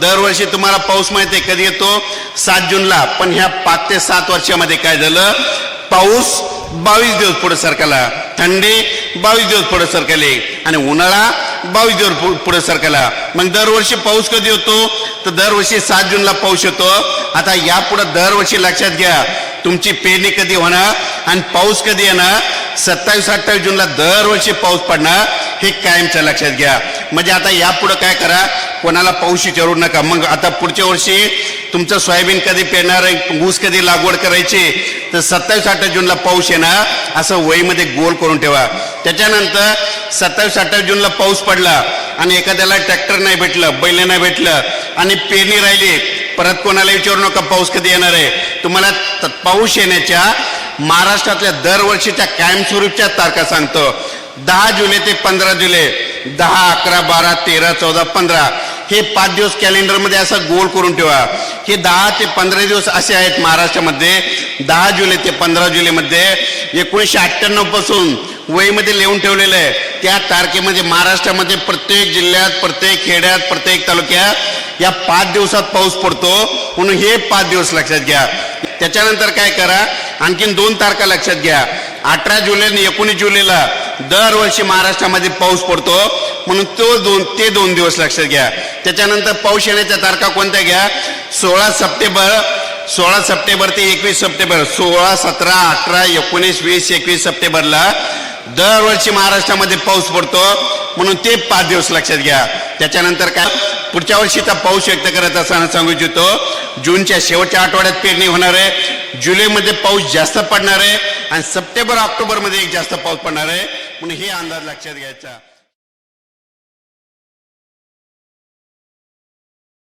दरवर्षी तुम्हाला पाऊस माहिती आहे कधी येतो? सात जूनला. पण ह्या पाच ते सात वर्षामध्ये काय झालं? पाऊस बावीस दिवस पुढे सरकला. थंडी बावीस दिवस पुढे सरकले. आणि उन्हाळा बावीस दिवस पुढे सरकला. मग दरवर्षी पाऊस कधी होतो? तर दरवर्षी सात जूनला पाऊस येतो. आता यापुढे दरवर्षी लक्षात घ्या. तुमची पेरणी कधी होणार आणि पाऊस कधी येणार? सत्तावीस अठ्ठावीस जूनला दरवर्षी पाऊस पडणार हे कायमच्या लक्षात घ्या. म्हणजे आता यापुढं काय करा कोणाला पाऊस विचारू नका. मग आता पुढच्या वर्षी तुमचं सोयाबीन कधी पेरणार आहे, ऊस कधी लागवड करायची तर सत्तावीस अठ्ठावीस जूनला पाऊस येणार असं वहीमध्ये गोल करून ठेवा. त्याच्यानंतर सत्तावीस अठ्ठावीस जूनला पाऊस पडला आणि एखाद्याला ट्रॅक्टर नाही भेटलं बैल नाही भेटलं आणि पेरणी राहिली परत कोणाला विचारू नका पाऊस कधी येणार आहे. तुम्हाला पाऊस येण्याच्या महाराष्ट्रातल्या दरवर्षीच्या कायमस्वरूपच्या तारखा सांगतो. दहा जुलै ते पंधरा जुलै दहा अकरा बारा तेरा चौदा पंधरा. हे पाच दिवस कॅलेंडरमध्ये असं गोल करून ठेवा. हे दहा ते पंधरा दिवस असे आहेत महाराष्ट्रामध्ये. दहा जुलै ते पंधरा जुलैमध्ये एकोणीसशे अठ्ठ्याण्णवपासून वहीमध्ये लिहून ठेवलेलं आहे. त्या तारखेमध्ये महाराष्ट्रामध्ये प्रत्येक जिल्ह्यात प्रत्येक खेड्यात प्रत्येक तालुक्यात या पाच दिवसात पाऊस पडतो. म्हणून हे पाच दिवस लक्षात घ्या. त्याच्यानंतर काय करा? आणखीन दोन तारखा लक्षात घ्या. अठरा जुलै आणि एकोणीस जुलैला दरवर्षी महाराष्ट्रामध्ये पाऊस पडतो. म्हणून तो दोन ते दोन दिवस लक्षात घ्या. त्याच्यानंतर पाऊस येण्याच्या तारखा कोणत्या घ्या? सोळा सप्टेंबर सोळा सप्टेंबर ते एकवीस सप्टेंबर सोळा सतरा अठरा एकोणीस वीस एकवीस सप्टेंबरला दरवर्षी महाराष्ट्रामध्ये पाऊस पडतो. म्हणून ते पाच दिवस लक्षात घ्या. त्याच्यानंतर काय? पुढच्या वर्षीचा पाऊस व्यक्त करत असताना सांगू इच्छितो जूनच्या शेवटच्या आठवड्यात पेरणी होणार आहे. जुलैमध्ये पाऊस जास्त पडणार आहे. आणि सप्टेंबर ऑक्टोबरमध्ये एक जास्त पाऊस पडणार आहे. म्हणून हे अंदाज लक्षात घ्यायचा.